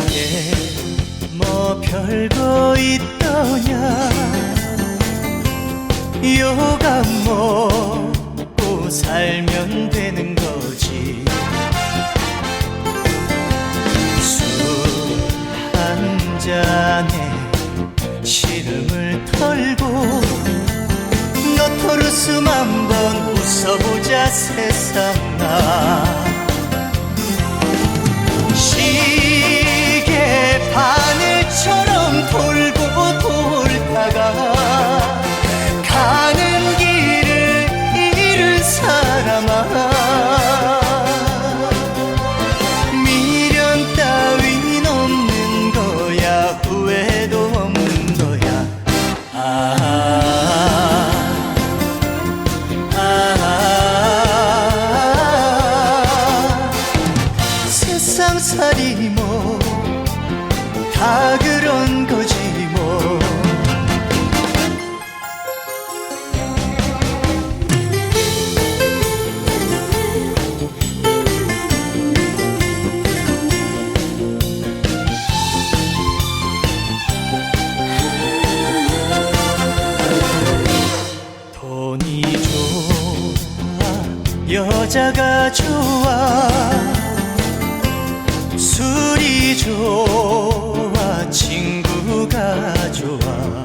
세상에 뭐 별거 있더냐? 요가 먹고 살면 되는 거지. 술 한 잔에 시름을 털고 너토르스만 번 웃어보자 세상 세상살이 뭐 다 그런 거지 뭐. 돈이 좋아 여자가 좋아 좋아 친구가 좋아.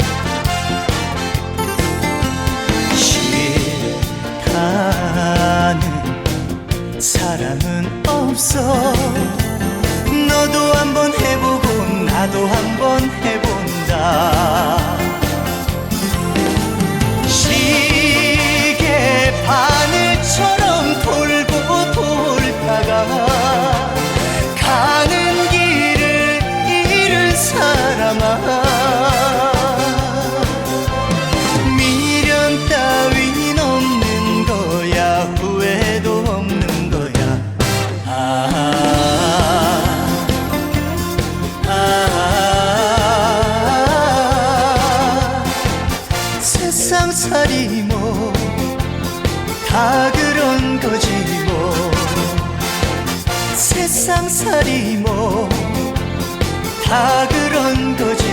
싫다는 사람은 없어. 너도 한번 해보고 나도 한번 해본다. 시계 바늘처럼 돌고 돌다가 세상살이 뭐 다 그런 거지 뭐. 세상살이 뭐 다 그런 거지. 뭐